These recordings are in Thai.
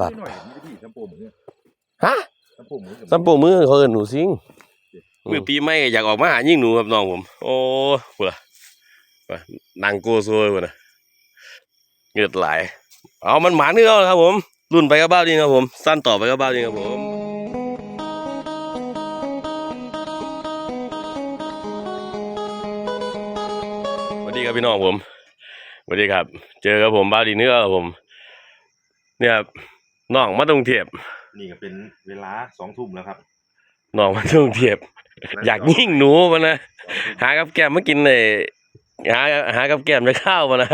ตัดหน่อยนี่พี่ซัมโปหมูฮะซัมโปหมูกับสัมปูมือเขาเอิ้นหนูสิงมือปีใหม่อยากออกมาหายิ่งหนูครับน้องผม โอ้พุ่นล่ะว่านั่งโกซวยพุ่นน่ะเงือดไหลายเอามันหมาเนื้อเอาครับผมรุ่นไปกับบ้าวดีครับผม สั้นต่อไปกับบ้าวดีครับผมสวัสดีครับพี่น้องผมสวัสดีครับ เจอกับผมบ้าวดีเนื้อครับผม เนี่ยครับ น้องมาตรงเทียบนี่ก็เป็นเวลาสองทุ่มแล้วครับน้องมาตรงเทียบ อยากยิ่งหนูมันนะหากับแก้มมากินเลยหาหากับแก้มจะข้าวมานะ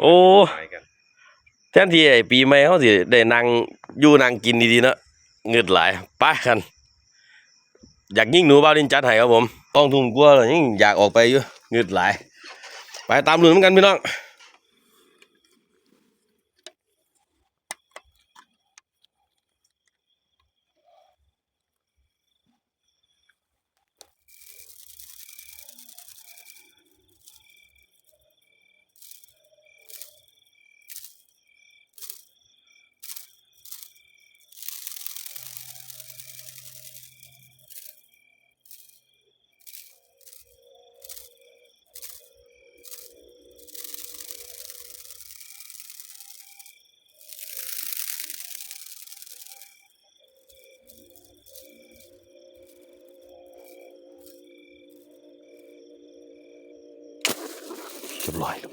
โอ้แทนที่ไอ้ปีใหม่เขาสิได้นั่งอยู่นั่งกินดีๆเนาะเงืดหลายไปกัน อยากยิ่งหนูบ้าวดินจัดให้ครับผมต้องทุ่มกลัวเลยยิ่งอยากออกไปอยู่เงืดหลาย ไปตามหลุนเหมือนกันพี่น้อง เรียบ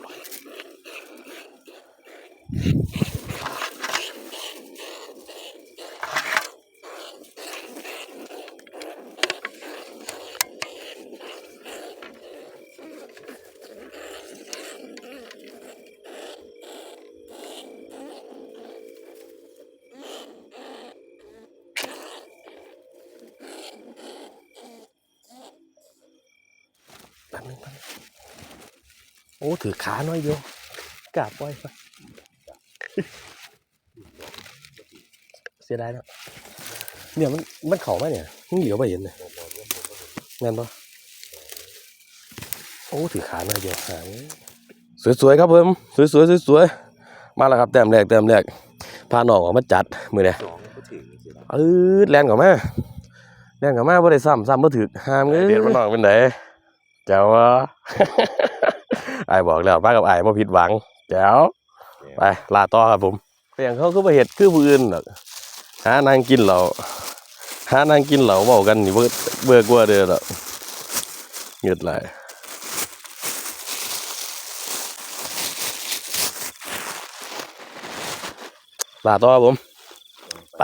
โอ้ ถือขาหน่อยเดียวกราบไว้ไปเสียดายเนาะเนี่ยมันมันเข่าไหมเนี่ยมึงเหลียวไปเห็นเลยงั้นปะโอ้ ถือขาหน่อยเดียวหางสวยๆครับผมสวยๆสวยๆมาแล้วครับแต้มแรกแต้มแรกพาน้องออกมาจัดมือเนี่ยสองก็ถึงเสียดายเออแลนกับมาแลนกับมาบ่ได้ซ้ำซ้ำบ่ถึกหามเลยเด็ดมันน้องเป็นไหนเจ้าวะ ไอ้ายบอกแล้วมากับไอ้ายบ่ผิดหวังแจ๋วไปลาต่อครับผมเปียงเขาคือบ่เฮ็ดคือผู้อื่นดอกหานางกินเหล้าหานางกินเหล้าเว้ากันนี่เบิดเบิกว่าเด้อดอกเงือดไหลายลาต่อครับผม ไป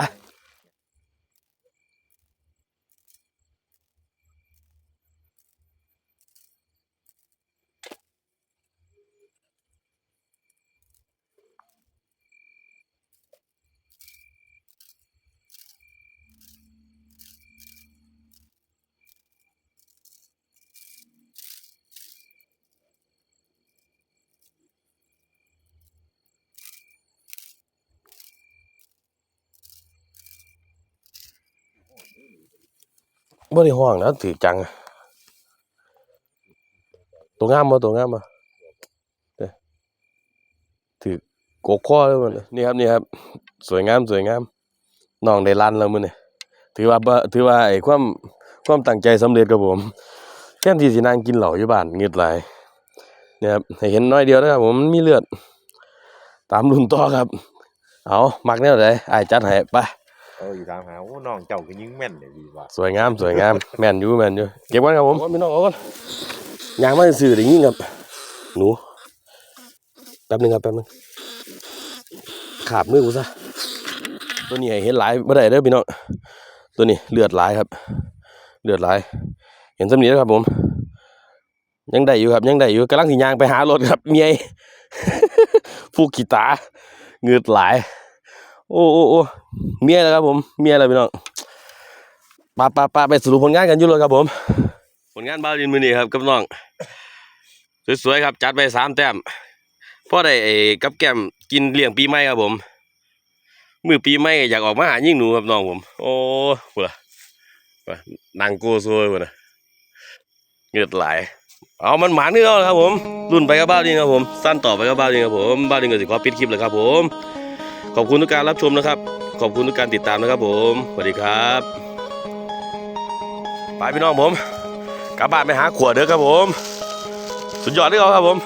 บ่ได้ห้องนะถือจังอะตัวงามบ่ตัวงามบ่เด้อถือกกคอเลยมันนี่ครับนี่ครับ สวยงามสวยงามน้องได้ลันแล้วมื้อนี้ถือว่าบ่ถือว่าไอ้ความความตั้งใจสำเร็จครับผมแทนที่สินั่งกินเหล้าอยู่บ้านเงือดหลเนี่ยครับเห็นน้อยเดียวนะครับผมมันมีเลือด ตามรุ่นต่อครับ เอามักแนวใดอ้จัดให้ไป เอออยู่ตามหาโอ้น้องเจ้าก็ยิงแม่นเลยดีว่ะสวยงามสวยงามแม่นอยู่แม่นอยู่เก็บไว้ครับผมพี่น้องเอาก่อนยางมาสื่อได้ยิงครับหนูแป๊บหนึงครับแป๊บหนึงขาบมือกูซะตัวนี้ให้เห็นหลายบ่ได้เด้อพี่น้องตัวนี้เลือดหลายครับ เลือดหลาย เห็นสำนีแล้วครับผม ยังได้อยู่ครับ ยังได้อยู่กำลังสิยางไปหารถครับเมียฟูกขีตาเหงือดหลาย โอ้โอ้โอ้เมียแล้วครับผม เมียแล้วพี่น้องปาปาปาไปสรุปผลงานกันอยู่เลยครับผม ผลงานบ้าดินมือนี้ครับกับน้อง สวยๆครับ จัดไปสามแต้มพ่อได้กับแก้มกินเลี้ยงปีใหม่ครับผม มือปีใหม่อยากออกมาหายิ่งหนูครับน้องผม โอ้พุ่นล่ะว่านั่งโกซวยพุ่นะเงือดไหลเอามันหมาเนื้อเอาครับผม รุ่นไปกับบ้าดินครับผม สั้นต่อไปกับบ้าดินครับผม บ้าดินก็สิขอปิดคลิปเลยครับผม อบคุณทุกการรับชมนะครับ ขอบคุณทุกการติดตามนะครับผมสวัสดีครับไปพี่น้องผมกลับบ้านไปหาขวดเด้อครับผม สุดยอดที่เขาครับผม